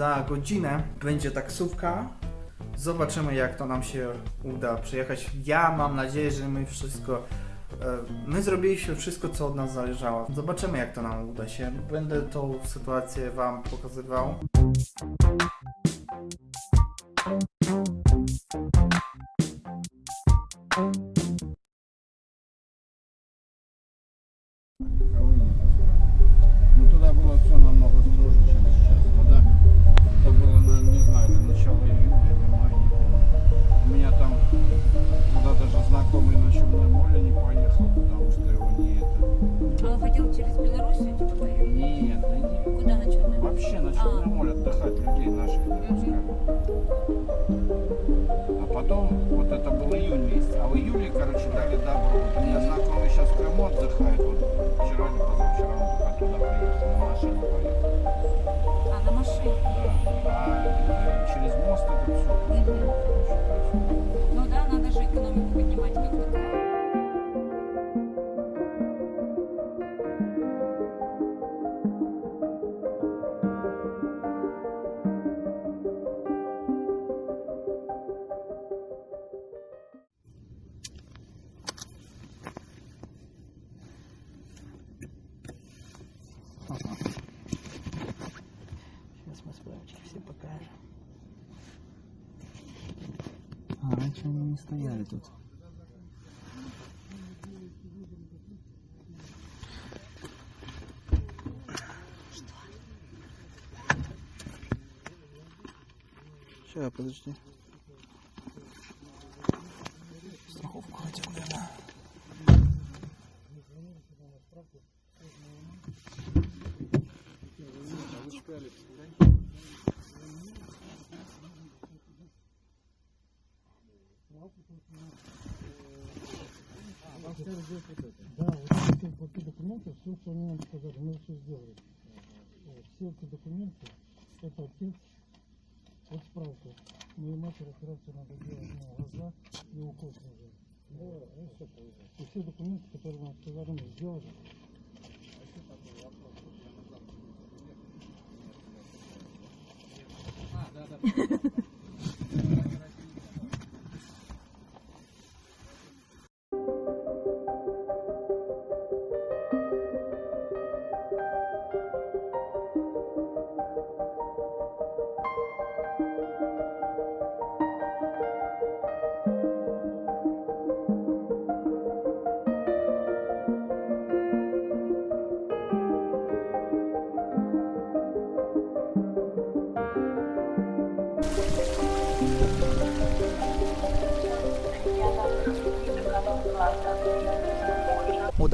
Za godzinę będzie taksówka. Zobaczymy, jak to nam się uda przejechać. Ja mam nadzieję, że my wszystko. e, My zrobiliśmy wszystko, co od nas zależało. Zobaczymy, jak to nam uda się. Będę tą sytuację Wam pokazywał. А, раньше они не стояли тут. Сейчас, подожди. Да, вот эти, вот эти документы, все, что они нам сказали, мы все сделали. Все эти документы, это отец, вот справка. Моей матери операцию надо делать на глаза и укус нужен. И все документы, которые нам сказали, мы сделали.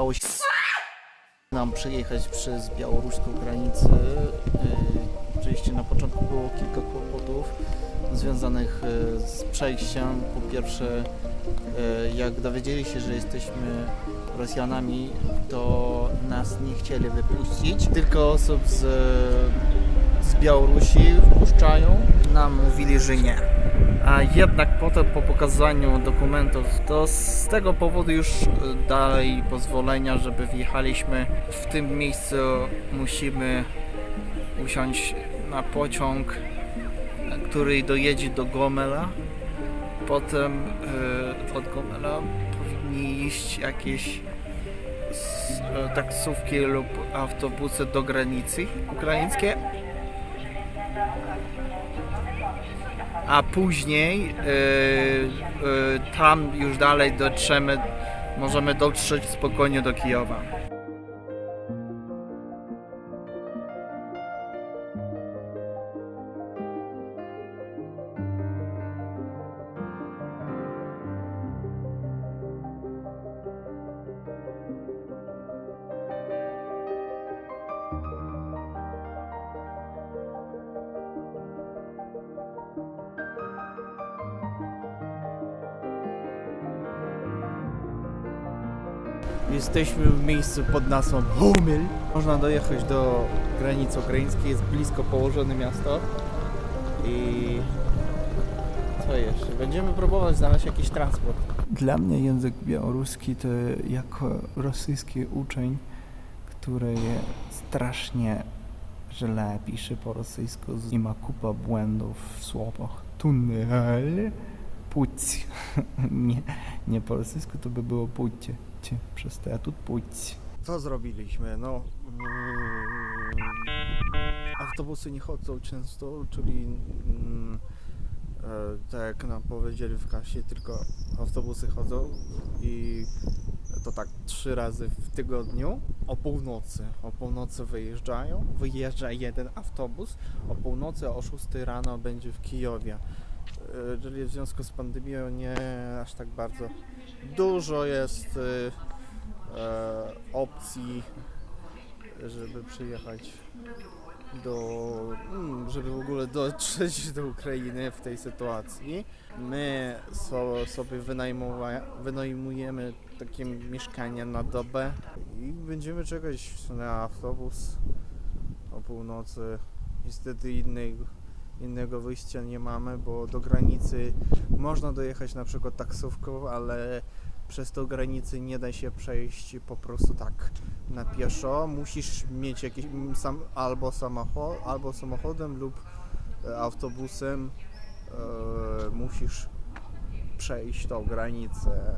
Udało się nam przejechać przez białoruską granicę. Oczywiście na początku było kilka kłopotów związanych yy, z przejściem. Po pierwsze, yy, jak dowiedzieli się, że jesteśmy Rosjanami, to nas nie chcieli wypuścić. Tylko osób z, z Białorusi wpuszczają. Nam mówili, że nie. A jednak potem po pokazaniu dokumentów, to z tego powodu już e, dali pozwolenia, żeby wjechaliśmy. W tym miejscu musimy usiąść na pociąg, e, który dojedzie do Gomela. Potem e, od Gomela powinni iść jakieś taksówki lub autobusy do granicy ukraińskiej. A później yy, yy, tam już dalej dotrzemy, możemy dotrzeć spokojnie do Kijowa. Jesteśmy w miejscu pod nazwą Homel. Można dojechać do granicy ukraińskiej, jest blisko położone miasto. I co jeszcze? Będziemy próbować znaleźć jakiś transport. Dla mnie język białoruski to jako rosyjski uczeń, który strasznie źle pisze po rosyjsku i ma kupa błędów w słowach. Tunel, puć. nie, nie po rosyjsku to by było pucie. Chodźcie, przez te, a tu. Co zrobiliśmy? No. Mm, autobusy nie chodzą często, czyli. Mm, e, tak jak nam powiedzieli w kasie, tylko autobusy chodzą i to tak trzy razy w tygodniu o północy. O północy wyjeżdżają, wyjeżdża jeden autobus, o północy o 6 rano będzie w Kijowie. E, czyli w związku z pandemią nie aż tak bardzo dużo jest e, e, opcji, żeby przyjechać do, mm, żeby w ogóle dotrzeć do Ukrainy w tej sytuacji. My so, sobie wynajmuje, wynajmujemy takie mieszkania na dobę i będziemy czekać na autobus o północy. Niestety innego, innego wyjścia nie mamy, bo do granicy można dojechać na przykład taksówką, ale przez tą granicę nie da się przejść po prostu tak na pieszo. Musisz mieć jakiś m, sam, albo, samochod, albo samochodem lub e, autobusem. E, musisz przejść tą granicę.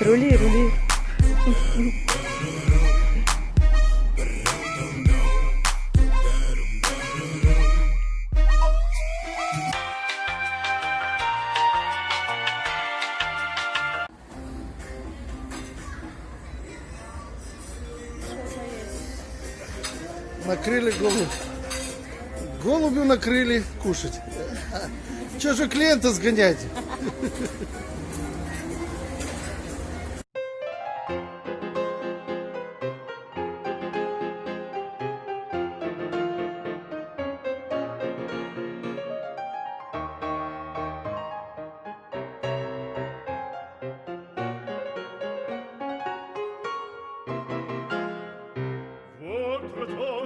Рули, рули. Накрыли голубь. Голубю накрыли кушать. Че же клиента сгонять?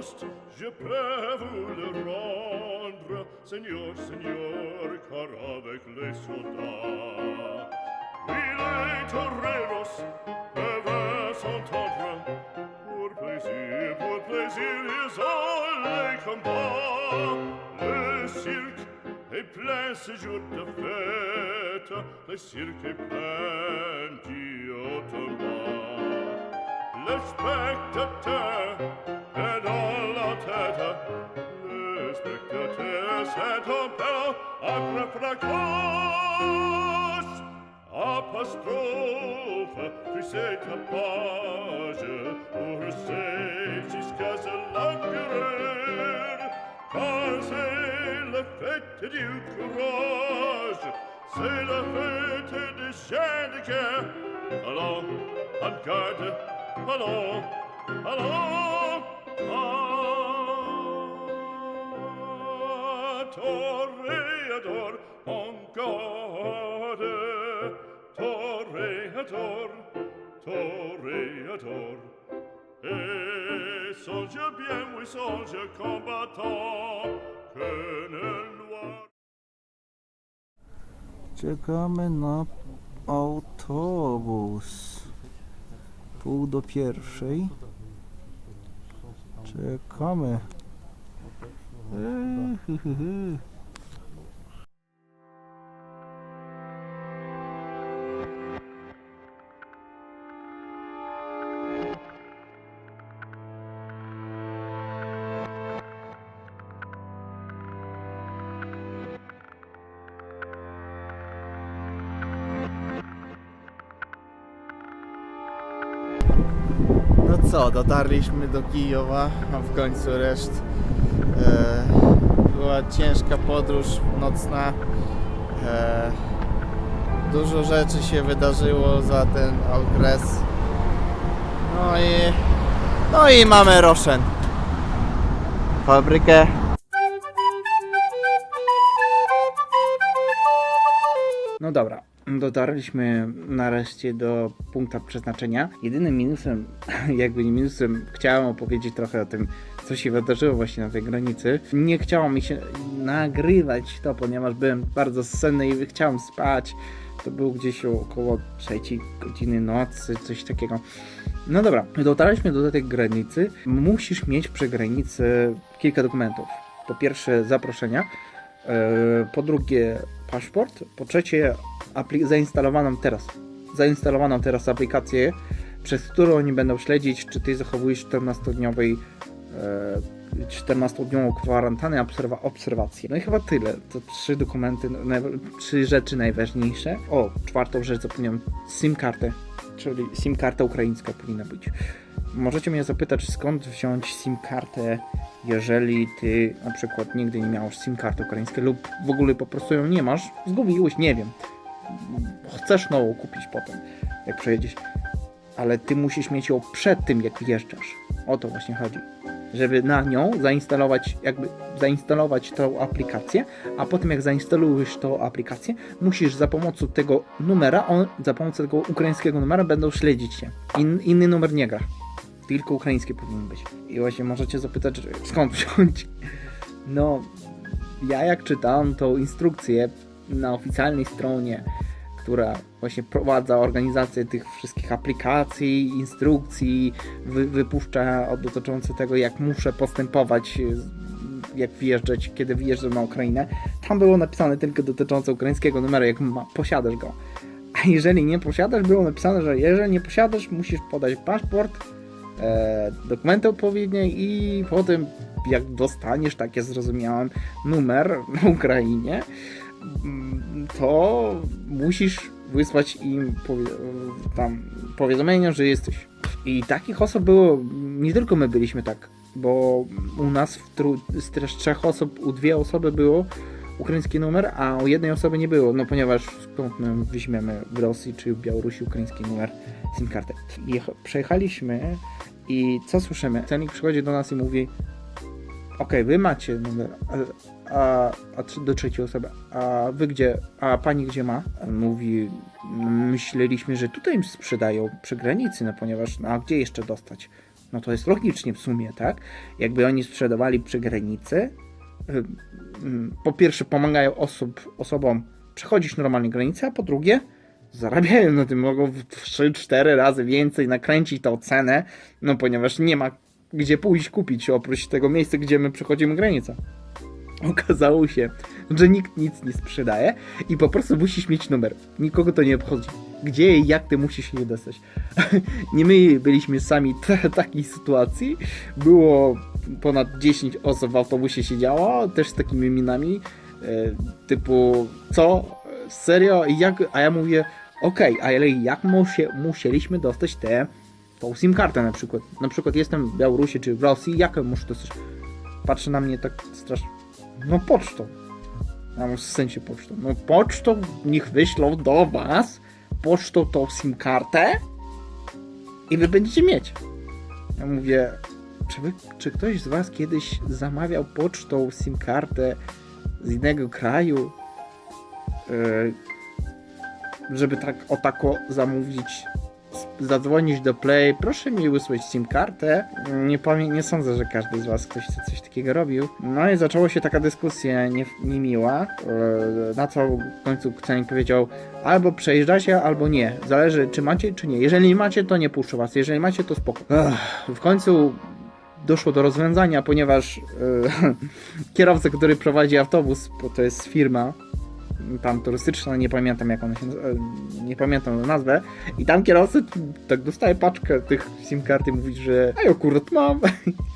toast, je peux vous le rendre, Seigneur, Seigneur, car avec les soldats, oui, les toreros peuvent s'entendre, pour plaisir, pour plaisir, ils ont les combats, le cirque est plein ce jour de fête, le cirque est plein d'y Le spectateur spectateur s'interpelle après fracas. Apostrophe, puis c'est ta page pour rester jusqu'à ce l'empereur. Car c'est la fête du courage, c'est la fête des chiens de guerre. Allons, en garde, allons, allons, à toréador, en garde, toréador, toréador. Et songe bien, oui, songe combattant, que ne loi Czekamy na autobus. Pół do pierwszej. Czekamy. No co, dotarliśmy do Kijowa, a w końcu reszt. E, była ciężka podróż nocna. E, dużo rzeczy się wydarzyło za ten okres. No i, no i mamy Roszen. Fabrykę. No dobra, Dotarliśmy nareszcie do punktu przeznaczenia. Jedynym minusem, jakby nie minusem, chciałem opowiedzieć trochę o tym, co się wydarzyło właśnie na tej granicy. Nie chciało mi się nagrywać to, ponieważ byłem bardzo senny i chciałem spać. To było gdzieś około trzeciej godziny nocy, coś takiego. No dobra, dotarliśmy do tej granicy. Musisz mieć przy granicy kilka dokumentów. Po pierwsze zaproszenia, e, po drugie paszport, po trzecie zainstalowaną teraz, zainstalowaną teraz aplikację, przez którą oni będą śledzić, czy ty zachowujesz 14-dniowej e, 14-dniową kwarantannę, obserwa- obserwację. No i chyba tyle. To trzy dokumenty, trzy rzeczy najważniejsze. O, czwartą rzecz zapomniałem. SIM-kartę, czyli SIM-karta ukraińska powinna być. Możecie mnie zapytać, skąd wziąć SIM-kartę, jeżeli ty na przykład nigdy nie miałeś SIM-karty ukraińskiej lub w ogóle po prostu ją nie masz, zgubiłeś, nie wiem. Chcesz nową kupić potem, jak przejedziesz. Ale ty musisz mieć ją przed tym, jak wjeżdżasz. O to właśnie chodzi. Żeby na nią zainstalować, jakby zainstalować tą aplikację, a potem jak zainstalujesz tą aplikację, musisz za pomocą tego numera, on, za pomocą tego ukraińskiego numera będą śledzić cię. In, inny numer nie gra. Tylko ukraiński powinien być. I właśnie możecie zapytać, skąd wziąć. No, ja jak czytałem tą instrukcję na oficjalnej stronie, która właśnie prowadza organizację tych wszystkich aplikacji, instrukcji, wy, wypuszcza dotyczące tego, jak muszę postępować, jak wjeżdżać, kiedy wjeżdżam na Ukrainę. Tam było napisane tylko dotyczące ukraińskiego numeru, jak ma, posiadasz go. A jeżeli nie posiadasz, było napisane, że jeżeli nie posiadasz, musisz podać paszport, e, dokumenty odpowiednie i potem jak dostaniesz, tak ja zrozumiałem, numer na Ukrainie, to musisz wysłać im powie, tam powiadomienie, że jesteś. I takich osób było, nie tylko my byliśmy tak, bo u nas z trzech osób, u dwie osoby było ukraiński numer, a u jednej osoby nie było, no ponieważ skąd my weźmiemy w Rosji czy w Białorusi ukraiński numer SIM karty. Jecha- Przejechaliśmy i co słyszymy? Celnik przychodzi do nas i mówi okej, wy macie numer, a, a, do trzeciej osoby, a wy gdzie, a pani gdzie ma? Mówi, myśleliśmy, że tutaj im sprzedają przy granicy, no ponieważ, no a gdzie jeszcze dostać? No to jest logicznie w sumie, tak? Jakby oni sprzedawali przy granicy, po pierwsze pomagają osób, osobom przechodzić normalnie granicę, a po drugie zarabiają na tym, mogą w 3-4 razy więcej nakręcić tą cenę, no ponieważ nie ma gdzie pójść kupić oprócz tego miejsca, gdzie my przechodzimy granicę. Okazało się, że nikt nic nie sprzedaje i po prostu musisz mieć numer. Nikogo to nie obchodzi. Gdzie i jak ty musisz je dostać. nie my byliśmy sami w takiej sytuacji. Było ponad 10 osób w autobusie siedziało, też z takimi minami, e, typu co? Serio? Jak? A ja mówię, okej, ale jak musie, musieliśmy dostać te tą SIM kartę na przykład. Na przykład jestem w Białorusi czy w Rosji, jak muszę dostać? Patrzy na mnie tak strasznie. No pocztą. Mówię, w sensie pocztą. No pocztą niech wyślą do was pocztą tą SIM kartę i wy będziecie mieć. Ja mówię, czy, wy, czy ktoś z was kiedyś zamawiał pocztą SIM kartę z innego kraju? Yy, żeby tak o tako zamówić zadzwonić do Play, proszę mi wysłać SIM kartę. Nie, pamię- nie sądzę, że każdy z was ktoś coś takiego robił. No i zaczęła się taka dyskusja nie, niemiła, e, na co w końcu Cenik powiedział albo przejeżdżacie, albo nie. Zależy czy macie, czy nie. Jeżeli nie macie, to nie puszczę was. Jeżeli macie, to spoko. Ech, w końcu doszło do rozwiązania, ponieważ e, kierowca, który prowadzi autobus, bo to jest firma tam turystyczna, nie pamiętam jak ona się e, nie pamiętam nazwę, i tam kierowca tak dostaje paczkę tych SIM kart i mówi, że ja akurat mam,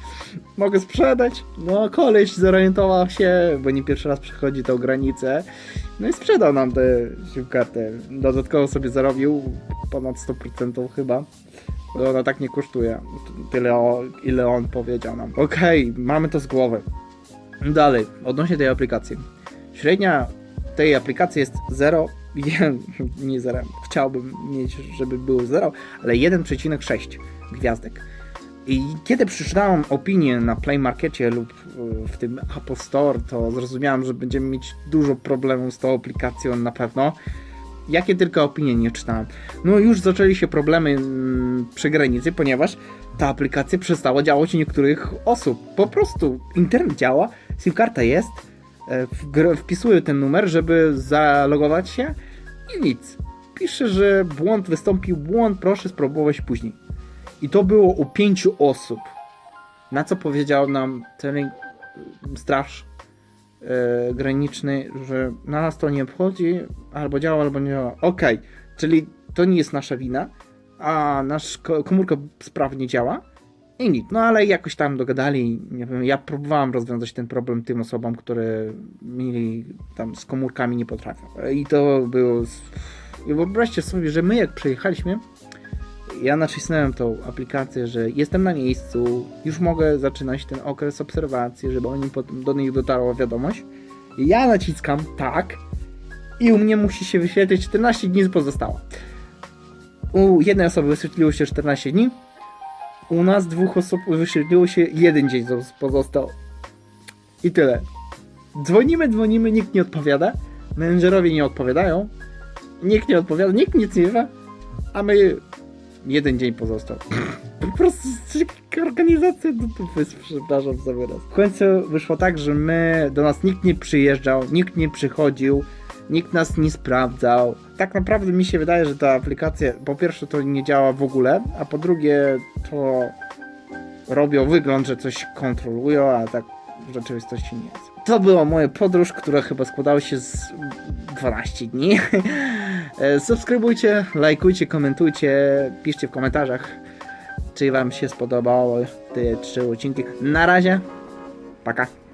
mogę sprzedać. No koleś zorientował się, bo nie pierwszy raz przechodzi tą granicę, no i sprzedał nam tę SIM kartę. Dodatkowo sobie zarobił ponad 100% chyba. Bo ona tak nie kosztuje. Tyle, o, ile on powiedział nam. Okej, mamy to z głowy. Dalej, odnośnie tej aplikacji. Średnia tej aplikacji jest 0, nie 0, chciałbym mieć, żeby było 0, ale 1,6 gwiazdek. I kiedy przeczytałem opinię na Play Markecie lub y, w tym Apple Store, to zrozumiałem, że będziemy mieć dużo problemów z tą aplikacją na pewno. jakie tylko opinie nie czytałem. No już zaczęli się problemy mm, przy granicy, ponieważ ta aplikacja przestała działać u niektórych osób. Po prostu internet działa, SIM karta jest, e, wpisuję ten numer, żeby zalogować się i nic. Pisze, że błąd wystąpił, błąd, proszę spróbować później. I to było u pięciu osób. Na co powiedział nam ten straż e, graniczny, że na nas to nie wchodzi, albo działa, albo nie działa. Okej, czyli to nie jest nasza wina, a nasz ko- komórka sprawnie działa i nic. No ale jakoś tam dogadali, nie wiem, ja próbowałem rozwiązać ten problem tym osobom, które mieli tam z komórkami nie potrafią. I to było... I wyobraźcie sobie, że my jak przyjechaliśmy, ja nacisnąłem tą aplikację, że jestem na miejscu, już mogę zaczynać ten okres obserwacji, żeby oni do nich dotarła wiadomość. Ja naciskam tak i u mnie musi się wyświetlić 14 dni pozostała. U jednej osoby wyświetliło się 14 dni, u nas dwóch osób wyświetliło się jeden dzień pozostał. I tyle. Dzwonimy, dzwonimy, nikt nie odpowiada. Menedżerowie nie odpowiadają. Nikt nie odpowiada, nikt nic nie wie. A my jeden dzień pozostał. Po prostu organizacja do dupy, przepraszam za wyraz. W końcu wyszło tak, że my, do nas nikt nie przyjeżdżał, nikt nie przychodził, nikt nas nie sprawdzał. Tak naprawdę mi się wydaje, że ta aplikacja, po pierwsze to nie działa w ogóle, a po drugie to robią wygląd, że coś kontrolują, a tak w rzeczywistości nie jest. To była moja podróż, która chyba składała się z 12 dni. Subskrybujcie, lajkujcie, komentujcie, piszcie w komentarzach, czy wam się spodobały te trzy odcinki. Na razie, paka.